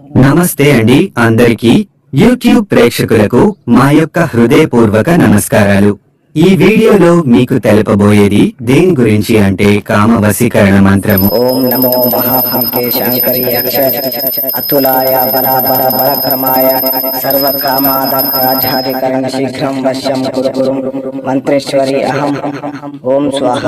నమస్తే అండి అందరికీ యూట్యూబ్ ప్రేక్షకులకు మా యొక్క హృదయపూర్వక నమస్కారాలు. ఈ వీడియోలో మీకు తెలుపబోయేది దేని గురించి అంటే కామ వశీకరణ మంత్రము. ఓం నమో అతులాయ బరాబర సర్వకామాదాధికరణ శీఘ్రం వశ్యం కురు మంత్రేశ్వరి అహం. ఓం స్వాహ.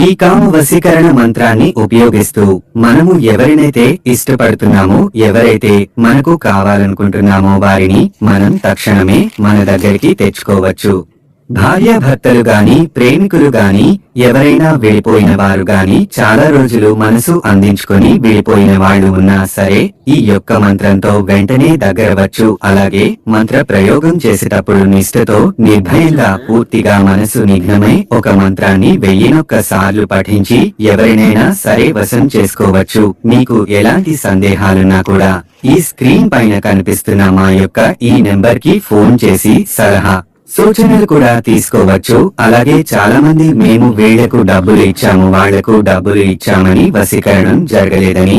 ఈ కామ వశీకరణ మంత్రాన్ని ఉపయోగిస్తూ మనము ఎవరినైతే ఇష్టపడుతున్నామో ఎవరైతే మనకు కావాలనుకుంటున్నామో వారిని మనం తక్షణమే మన దగ్గరికి తెచ్చుకోవచ్చు. భార్యాభర్తలు గాని ప్రేమికులు గాని ఎవరైనా వెళ్ళిపోయిన వారు గాని చాలా రోజులు మనసు అందించుకొని వెళ్ళిపోయిన వాళ్ళు ఉన్నా సరే ఈ యొక్క మంత్రంతో వెంటనే దగ్గరవచ్చు. అలాగే మంత్ర ప్రయోగం చేసేటప్పుడు నిష్ఠతో నిర్భయంగా పూర్తిగా మనసు నిఘ్నమై ఒక మంత్రాన్ని వెయ్యినొక్క సార్లు పఠించి ఎవరినైనా సరే వశం చేసుకోవచ్చు. మీకు ఎలాంటి సందేహాలున్నా కూడా ఈ స్క్రీన్ పైన కనిపిస్తున్న మా యొక్క ఈ నెంబర్కి ఫోన్ చేసి సలహా సూచనలు కూడా తీసుకోవచ్చు. అలాగే చాలా మంది మేము వీళ్ళకు డబ్బులు ఇచ్చాము వాళ్ళకు డబ్బులు ఇచ్చామని వశీకరణం జరగలేదని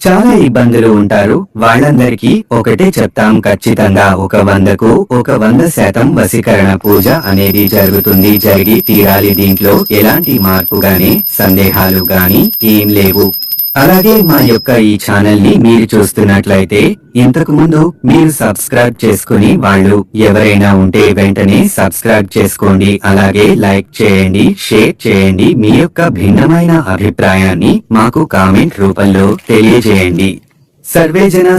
చాలా ఇబ్బందులు ఉంటారు. వాళ్ళందరికీ ఒకటే చెప్తాం ఖచ్చితంగా ఒక వందకు ఒక వంద శాతం వశీకరణ పూజ అనేది జరుగుతుంది జరిగి తీరాలి. దీంట్లో ఎలాంటి మార్పు గాని సందేహాలు గాని ఏం లేవు. అలాగే మా యొక్క ఈ ఛానల్ని మీరు చూస్తున్నట్లయితే ఇంతకు ముందు మీరు సబ్స్క్రైబ్ చేసుకుని వాళ్ళు ఎవరైనా ఉంటే వెంటనే సబ్స్క్రైబ్ చేసుకోండి. అలాగే లైక్ చేయండి షేర్ చేయండి. మీ యొక్క భిన్నమైన అభిప్రాయాన్ని మాకు కామెంట్ రూపంలో తెలియజేయండి. సర్వేజన